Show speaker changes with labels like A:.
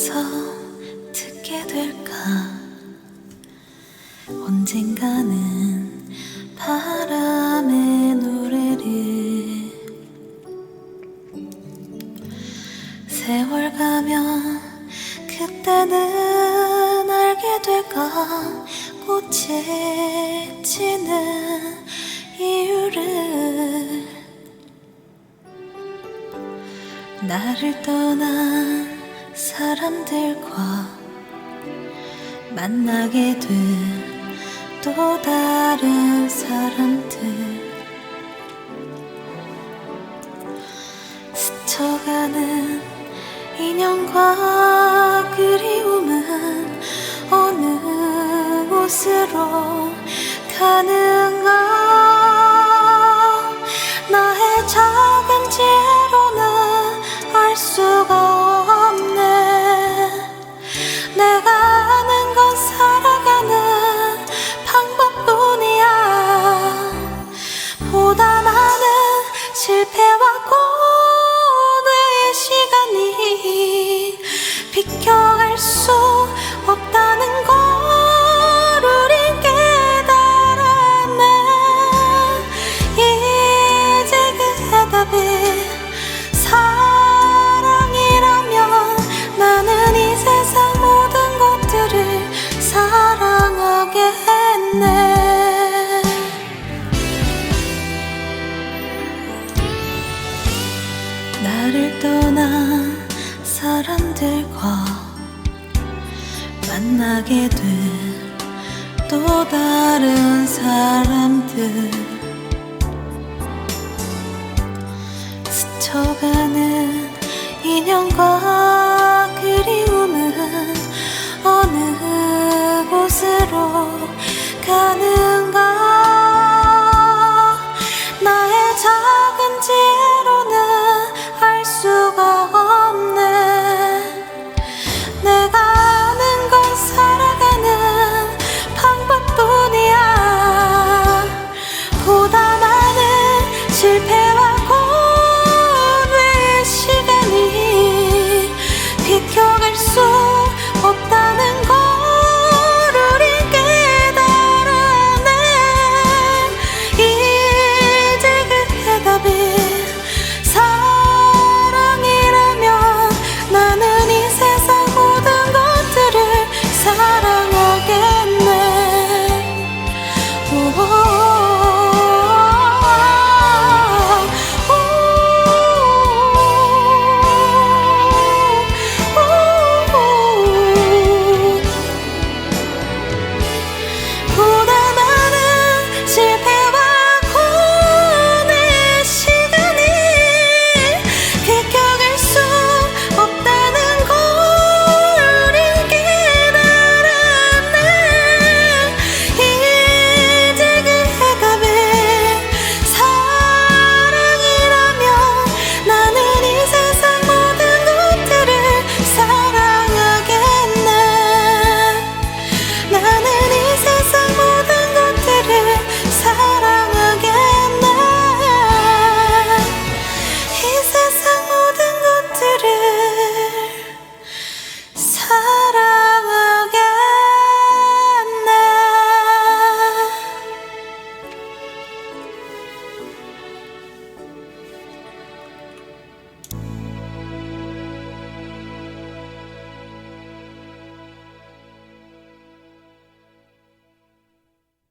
A: 살면서 듣게 될까? 언젠가는 바람의 노래를 세월 가면 그때는 알게 될까? 꽃이 지는 이유를 나를 떠난 사람들과 만나게 된또 다른 사람들. 스쳐가는 인연과 그리움은 어느 곳으로 가는가? 나의 작은 지혜로는 알수 나를 떠난 사람들과 만나게 된 또 다른 사람들. 스쳐가는 인연과 그리움은 어느 곳으로 가는